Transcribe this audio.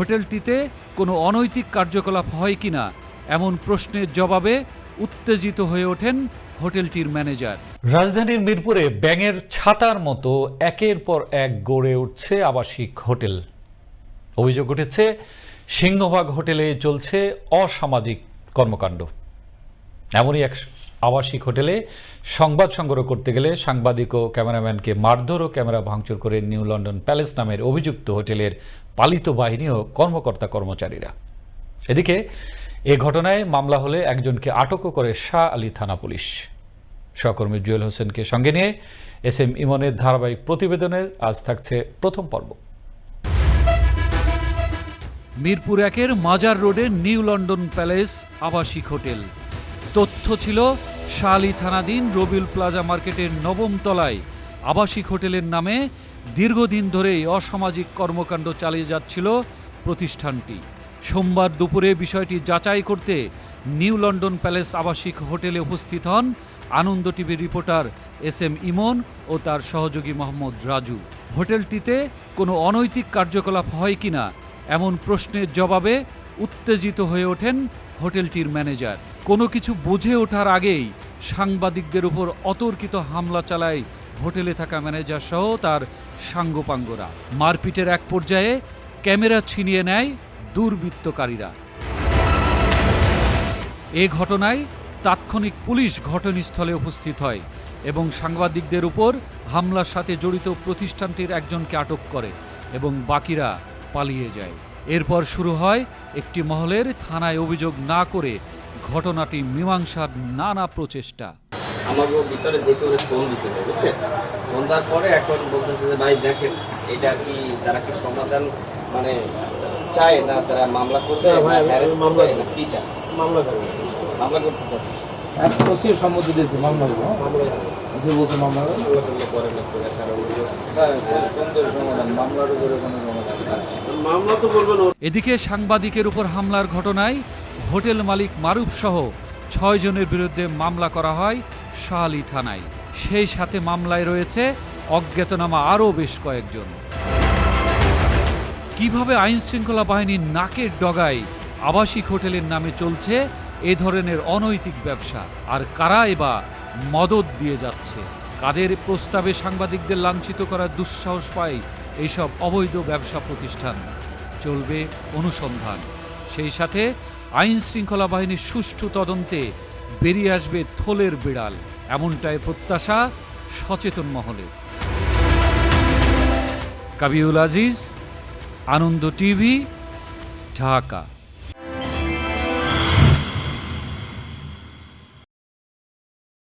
হোটেলটিতে কোনো অনৈতিক কার্যকলাপ হয় কিনা এমন প্রশ্নের জবাবে উত্তেজিত হয়ে ওঠেন হোটেলটির ম্যানেজার। রাজধানীর মিরপুরে ব্যাঙের ছাতার মতো একের পর এক গড়ে উঠছে আবাসিক হোটেল। অভিযোগ উঠেছে, সিংহভাগ হোটেলে চলছে অসামাজিক কর্মকাণ্ড। এমনই এক আবাসিক হোটেলে সংবাদ সংগ্রহ করতে গেলে সাংবাদিক ও ক্যামেরাম্যানকে মারধর ও ক্যামেরা ভাঙচুর করে নিউ লন্ডন প্যালেস নামের অভিযুক্ত হোটেলের পালিত বাহিনী ও কর্মকর্তা কর্মচারীরা। এদিকে, এ ঘটনায় মামলা হলে একজনকে আটকও করে শাহ আলী থানা পুলিশ। সহকর্মী জুয়েল হোসেনকে সঙ্গে নিয়ে এস এম ইমনের ধারাবাহিক প্রতিবেদনের আজ থাকছে প্রথম পর্ব। মিরপুর একের মাজার রোডে নিউ লন্ডন প্যালেস আবাসিক হোটেল। তথ্য ছিল শালি থানাধীন রবিউল প্লাজা মার্কেটের নবম তলায় আবাসিক হোটেলের নামে দীর্ঘদিন ধরেই অসামাজিক কর্মকাণ্ড চালিয়ে যাচ্ছিল প্রতিষ্ঠানটি। সোমবার দুপুরে বিষয়টি যাচাই করতে নিউ লন্ডন প্যালেস আবাসিক হোটেলে উপস্থিত হন আনন্দ টিভির রিপোর্টার এস এম ইমন ও তার সহযোগী মোহাম্মদ রাজু। হোটেলটিতে কোনো অনৈতিক কার্যকলাপ হয় কিনা এমন প্রশ্নের জবাবে উত্তেজিত হয়ে ওঠেন হোটেলটির ম্যানেজার। কোনো কিছু বুঝে ওঠার আগেই সাংবাদিকদের উপর অতর্কিত হামলা চালায় হোটেলে থাকা ম্যানেজার সহ তার সাঙ্গপাঙ্গরা। মারপিটের এক পর্যায়ে ক্যামেরা ছিনিয়ে নেয় দুর্বৃত্তকারীরা। এ ঘটনায় তাৎক্ষণিক পুলিশ ঘটনাস্থলে উপস্থিত হয় এবং সাংবাদিকদের উপর হামলার সাথে জড়িত প্রতিষ্ঠানটির একজনকে আটক করে এবং বাকিরা পালিয়ে যায়। এরপর শুরু হয় একটি মহলের থানায় অভিযোগ না করে ঘটনাটি মীমাংসার নানা প্রচেষ্টা। আমাকে ভিতরে যে কেউ ফোন দিছিল বুঝছেন? ফোন দেওয়ার পরে এখন বলতেছে যে ভাই দেখেন এটা কি তারা কি সমাধান মানে চায় না তারা মামলা করবে না মামলা করবে, না? কি চায়? মামলা করবে। মামলা করতে চাচ্ছে। এক ওসির সম্মতি দিয়েছে মামলা ওসি বলছে মামলা হ্যাঁ, খুব সুন্দর সমাধান মামলার উপরে কোনো মামলা তো বলবেন এদিকে সাংবাদিকের উপর হামলার ঘটনায় হোটেল মালিক মারুফ সহ ছয় জনের বিরুদ্ধে মামলা করা হয়। শাহালি থানায়। সেই সাথে মামলায় রয়েছে অজ্ঞাতনামা আরও বেশ কয়েকজন। কীভাবে আইন শৃঙ্খলা বাহিনীর নাকের ডগায় আবাসিক হোটেলের নামে চলছে এ ধরনের অনৈতিক ব্যবসা? আর কারা এবা মদত দিয়ে যাচ্ছে? কাদের প্রস্তাবে সাংবাদিকদের লাঞ্ছিত করার দুঃসাহস পায় এইসব অবৈধ ব্যবসা প্রতিষ্ঠান? চলবে অনুসন্ধান। সেই সাথে আইন শৃঙ্খলা বাহিনীর সুষ্ঠু তদন্তে বেরিয়ে আসবে থলের বিড়াল। এমনটাই প্রত্যাশা সচেতন মহলে। কাবিউল আজিজ আনন্দ টিভি ঢাকা।